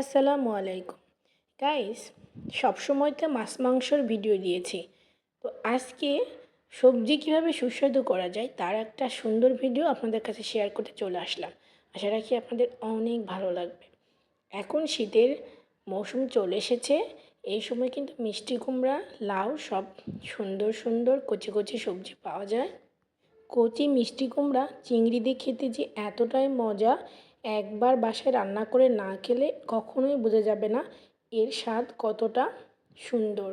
আসসালামু আলাইকুম। গাইস সবসময় তো মাছ মাংসর ভিডিও দিয়েছি। তো আজকে সবজি কীভাবে সুস্বাদু করা যায়, তার একটা সুন্দর ভিডিও আপনাদের কাছে শেয়ার করতে চলে আসলাম। আশা রাখি আপনাদের অনেক ভালো লাগবে। এখন শীতের মৌসুম চলে এসেছে। এই সময় কিন্তু মিষ্টি কুমড়া, লাউ সব সুন্দর সুন্দর কচি কচি সবজি পাওয়া যায়। কচি মিষ্টি কুমড়া, চিংড়ি দিয়ে খেতে যে এতটাই মজা একবার বাসায় রান্না করে না খেলে কখনোই বোঝা যাবে না এর স্বাদ কতটা সুন্দর।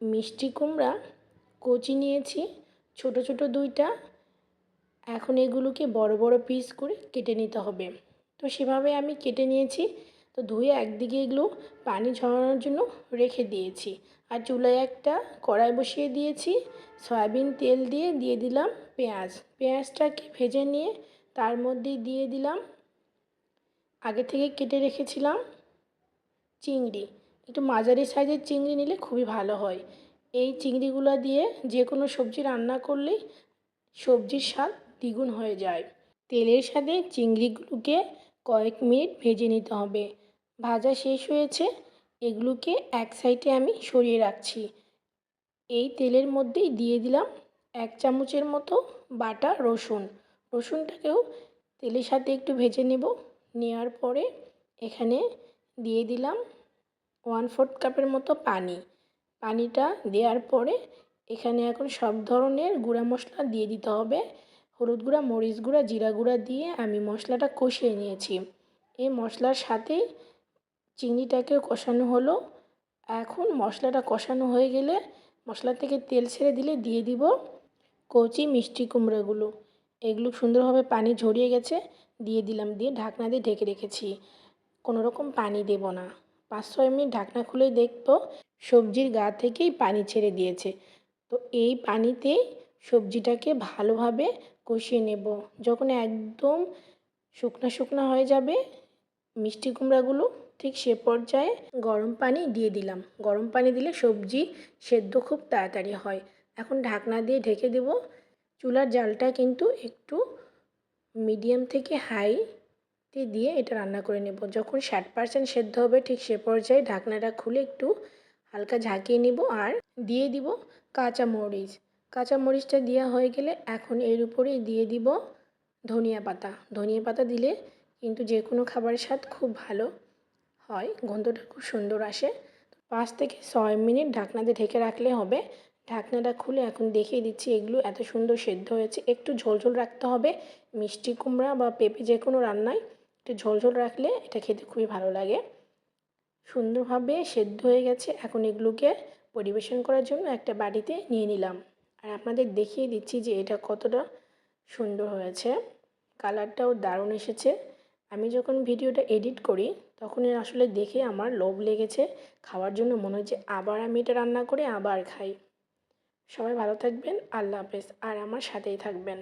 মিষ্টি কুমড়া, কচি নিয়েছি, ছোট ছোট দুইটা। এখন এগুলোকে বড় বড় পিস করে কেটে নিতে হবে। তো সেভাবে আমি কেটে নিয়েছি। তো ধুয়ে একদিকে এগুলো পানি ঝরানোর জন্য রেখে দিয়েছি। আর চুলায় একটা কড়াই বসিয়ে দিয়েছি। সয়াবিন তেল দিয়ে দিয়ে দিলাম পেঁয়াজ। পেঁয়াজটাকে ভেজে নিয়ে তার মধ্যে দিয়ে দিলাম। আগে থেকে কেটে রেখেছিলাম চিংড়ি। একটু মাঝারি সাইজের চিংড়ি নিলে খুবই ভালো হয়। এই চিংড়িগুলো দিয়ে যে কোনো সবজি রান্না করলেই সবজির স্বাদ দ্বিগুণ হয়ে যায়। তেলের সাথে চিংড়িগুলোকে কয়েক মিনিট ভেজে নিতে হবে। ভাজা শেষ হয়েছে, এগুলোকে এক সাইডে আমি সরিয়ে রাখছি। এই তেলের মধ্যেই দিয়ে দিলাম এক চামচের মতো বাটা রসুন। রসুনটাকেও তেলের সাথে একটু ভেজে নেব। নেওয়ার পরে এখানে দিয়ে দিলাম ওয়ান ফোর্থ কাপের মতো পানি। পানিটা দেওয়ার পরে এখানে এখন সব ধরনের গুঁড়া মশলা দিয়ে দিতে হবে। হলুদ গুঁড়া, মরিচ গুঁড়া, জিরা গুঁড়া দিয়ে আমি মশলাটা কষিয়ে নিয়েছি। এই মশলার সাথে চিংড়িটাকে কষানো হলো। এখন মশলাটা কষানো হয়ে গেলে মশলা থেকে তেল ছেড়ে দিলে দিয়ে দিব কচি মিষ্টি কুমড়োগুলো। এগুলো সুন্দরভাবে পানি ঝরিয়ে গেছে, দিয়ে দিলাম, দিয়ে ঢাকনা দিয়ে ঢেকে রেখেছি। কোনো রকম পানি দেব না। পাঁচ ছয় মিনিট ঢাকনা খুলে দেখব সবজির গা থেকেই পানি ছেড়ে দিয়েছে। তো এই পানিতে সবজিটাকে ভালোভাবে কষিয়ে নেব। যখন একদম শুকনো শুকনো হয়ে যাবে, মিষ্টি কুমড়াগুলো ঠিক সে পর্যায়ে গরম পানি দিয়ে দিলাম। গরম পানি দিলে সবজি সেদ্ধ খুব তাড়াতাড়ি হয়। এখন ঢাকনা দিয়ে ঢেকে দেব। চুলার জালটা কিন্তু একটু মিডিয়াম থেকে হাইতে দিয়ে এটা রান্না করে নেব। যখন ষাট পার্সেন্ট সেদ্ধ হবে, ঠিক সে পর্যায়ে ঢাকনাটা খুলে একটু হালকা ঝাঁকিয়ে নিব আর দিয়ে দিব কাঁচা মরিচ কাঁচা মরিচটা দেওয়া হয়ে গেলে এখন এর উপরেই দিয়ে দিব ধনিয়া পাতা। ধনিয়া পাতা দিলে কিন্তু যে কোনো খাবারের স্বাদ খুব ভালো হয়, গন্ধটা খুব সুন্দর আসে। পাঁচ থেকে ছয় মিনিট ঢাকনাতে ঢেকে রাখলে হবে। ঢাকনাটা খুলে এখন দেখিয়ে দিচ্ছি এগুলো এত সুন্দর সেদ্ধ হয়েছে। একটু ঝোলঝোল রাখতে হবে, মিষ্টি কুমড়া বা পেঁপে যে কোনো রান্নায় একটু ঝোলঝোল রাখলে এটা খেতে খুবই ভালো লাগে। সুন্দরভাবে সেদ্ধ হয়ে গেছে, এখন এগুলোকে পরিবেশন করার জন্য একটা বাড়িতে নিয়ে নিলাম। আর আপনাদের দেখিয়ে দিচ্ছি যে এটা কতটা সুন্দর হয়েছে, কালারটাও দারুণ এসেছে। আমি যখন ভিডিওটা এডিট করি, তখন আসলে দেখে আমার লোভ লেগেছে, খাওয়ার জন্য মনে হচ্ছে আবার আমি এটা রান্না করে আবার খাই। সবাই ভালো থাকবেন আল্লাহ হাফেজ। আর আমার সাথেই থাকবেন।